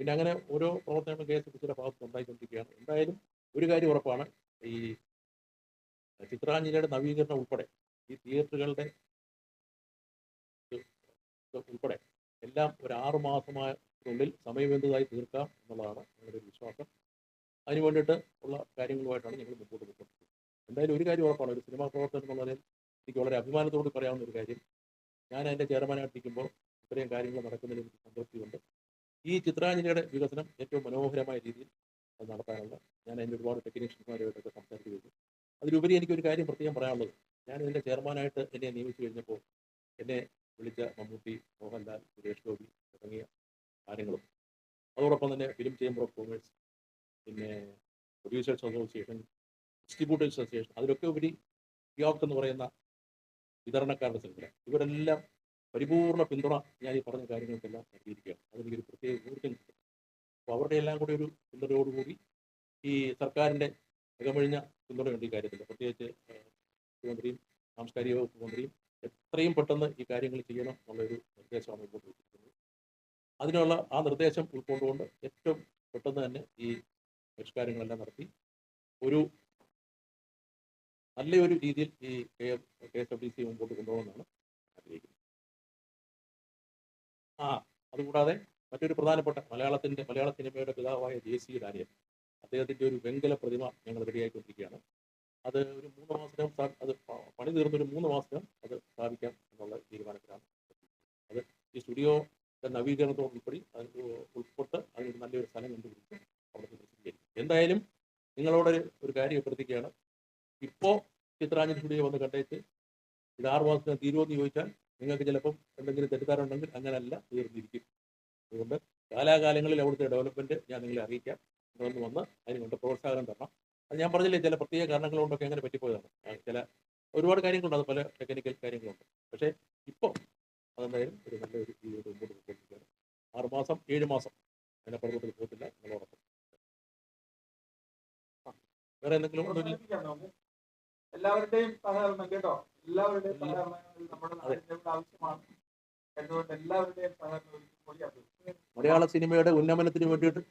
പിന്നെ അങ്ങനെ ഓരോ പ്രവർത്തനങ്ങളും കെ എസ് എഫ് സിയുടെ ഭാഗത്ത് ഉണ്ടായിക്കൊണ്ടിരിക്കുകയാണ്. എന്തായാലും ഒരു കാര്യം ഉറപ്പാണ്. ഈ ചിത്രാഞ്ജലിയുടെ നവീകരണം ഉൾപ്പെടെ ഈ തിയേറ്ററുകളുടെ ഉൾപ്പെടെ എല്ലാം ഒരു ആറ് മാസത്തിനുള്ളിൽ സമയബന്ധിതമായി തീർക്കാം എന്നുള്ളതാണ് ഞങ്ങളുടെ ഒരു വിശ്വാസം. അതിന് വേണ്ടിയിട്ട് ഉള്ള കാര്യങ്ങളുമായിട്ടാണ് ഞങ്ങൾ മുമ്പോട്ട് പോയിക്കൊണ്ടിരിക്കുന്നത്. എന്തായാലും ഒരു കാര്യം ഉറപ്പാണ്. ഒരു സിനിമാ പ്രവർത്തനം എന്നുള്ളതിൽ എനിക്ക് വളരെ അഭിമാനത്തോട് പറയാവുന്ന ഒരു കാര്യം. ഞാൻ അതിന്റെ ചെയർമാനായിട്ടിരിക്കുമ്പോൾ ഇത്രയും കാര്യങ്ങൾ നടക്കുന്നതിൽ എനിക്ക് സംതൃപ്തിയുണ്ട്. ഈ ചിത്രാഞ്ജലിയുടെ വികസനം ഏറ്റവും മനോഹരമായ രീതിയിൽ അത് നടത്താനുള്ള ഞാൻ അതിന്റെ ഒരുപാട് ടെക്നീഷ്യന്മാരുമായിട്ടൊക്കെ സംസാരിച്ചു കഴിഞ്ഞു അതിലുപരി എനിക്കൊരു കാര്യം പ്രത്യേകം പറയാനുള്ളത്. ഞാൻ ഇതിന്റെ ചെയർമാനായിട്ട് എന്നെ നിയമിച്ചു കഴിഞ്ഞപ്പോൾ എന്നെ വിളിച്ച മമ്മൂട്ടി മോഹൻലാൽ സുരേഷ് ഗോപി തുടങ്ങിയ കാര്യങ്ങളും അതോടൊപ്പം തന്നെ ഫിലിം ചേംബർ ഓഫ് കോമേഴ്സ് പിന്നെ പ്രൊഡ്യൂസേഴ്സ് അസോസിയേഷൻ ഡിസ്ട്രിബ്യൂട്ടേഴ്സ് അസോസിയേഷൻ അതിലൊക്കെ ഉപരി യോക്ക് എന്ന് പറയുന്ന വിതരണക്കാരുടെ സംഘടന ഇവരെല്ലാം പരിപൂർണ പിന്തുണ ഞാൻ ഈ പറഞ്ഞ കാര്യങ്ങൾക്കെല്ലാം നൽകിയിരിക്കുകയാണ് എല്ലാം കൂടി ഒരു പിന്തുണയോടുകൂടി ഈ സർക്കാരിന്റെ മികമഴിഞ്ഞ പിന്തുണയുണ്ട് ഈ കാര്യത്തിൽ. പ്രത്യേകിച്ച് മുഖ്യമന്ത്രിയും സാംസ്കാരിക വകുപ്പ് മന്ത്രിയും എത്രയും പെട്ടെന്ന് ഈ കാര്യങ്ങൾ ചെയ്യണം എന്നുള്ളൊരു നിർദ്ദേശമാണ് മുമ്പോട്ട് വെച്ചിരിക്കുന്നത് അതിനുള്ള ആ നിർദ്ദേശം ഉൾക്കൊണ്ടുകൊണ്ട് ഏറ്റവും പെട്ടെന്ന് തന്നെ ഈ പരിഷ്കാരങ്ങളെല്ലാം നടത്തി. ഒരു നല്ലൊരു രീതിയിൽ ഈ K S F D C മുമ്പോട്ട് കൊണ്ടുപോകുന്നതാണ് ആഗ്രഹിക്കുന്നത്. ആ അതുകൂടാതെ മറ്റൊരു പ്രധാനപ്പെട്ട മലയാളത്തിന്റെ മലയാള സിനിമയുടെ പിതാവായ ജെ സി ഡാനിയൽ. അദ്ദേഹത്തിന്റെ ഒരു വെങ്കല പ്രതിമ ഞങ്ങൾ റെഡിയായിക്കൊണ്ടിരിക്കുകയാണ് അത് ഒരു മൂന്ന് മാസം അത് പണി തീർന്ന ഒരു മൂന്ന് മാസം അത് സ്ഥാപിക്കാം എന്നുള്ള തീരുമാനത്തിലാണ്. അത് ഈ സ്റ്റുഡിയോ നവീകരണത്തോട് ഉൾപ്പെടി അതിന് ഉൾപ്പെട്ട് അതിനൊരു നല്ലൊരു സ്ഥലം കണ്ടുപിടിച്ച് അവിടെ പ്രസിദ്ധീകരിക്കും. എന്തായാലും നിങ്ങളോട് ഒരു- കാര്യം അഭ്യർത്ഥിക്കുകയാണ്. ഇപ്പോൾ ചിത്രാഞ്ജലി സ്റ്റുഡിയോ വന്ന് കണ്ടേച്ച് ഇത് ആറ് മാസത്തിന് തീരുമെന്ന് ചോദിച്ചാൽ നിങ്ങൾക്ക് ചിലപ്പം എന്തെങ്കിലും തെറ്റിദ്ധാരണ അങ്ങനെയല്ല തീർന്നിരിക്കും. അതുകൊണ്ട് കാലാകാലങ്ങളിൽ അവിടുത്തെ ഡെവലപ്മെന്റ് ഞാൻ നിങ്ങളെ അറിയിക്കാം. നിങ്ങളൊന്ന് വന്ന് അതിന് കൊണ്ട് പ്രോത്സാഹനം തരണം. അത് ഞാൻ പറഞ്ഞില്ലേ ചില പ്രത്യേക കാരണങ്ങൾ കൊണ്ടൊക്കെ അങ്ങനെ പറ്റിപ്പോയതാണ്. ചില ഒരുപാട് കാര്യങ്ങളുണ്ട് അത് പല ടെക്നിക്കൽ കാര്യങ്ങളുണ്ട്. പക്ഷേ ഇപ്പോൾ അതെന്തായാലും ഒരു നല്ല ഒരു രീതിയിൽ മുമ്പോട്ട് പോയിക്കൊണ്ടിരിക്കുകയാണ് ആറ് മാസം ഏഴ് മാസം അതിനെ പുറകോട്ട് പോകത്തില്ല നിങ്ങളോടൊപ്പം. വേറെ എന്തെങ്കിലും. എല്ലാവരുടെയും സഹകരണം കേട്ടോ? എല്ലാവരുടെയും. സഹകരണം നമ്മുടെ ആവശ്യമാണ്. എന്തുകൊണ്ട് എല്ലാവരുടെയും സഹകരണം. മലയാള സിനിമയുടെ ഉന്നമനത്തിന് വേണ്ടിയിട്ട്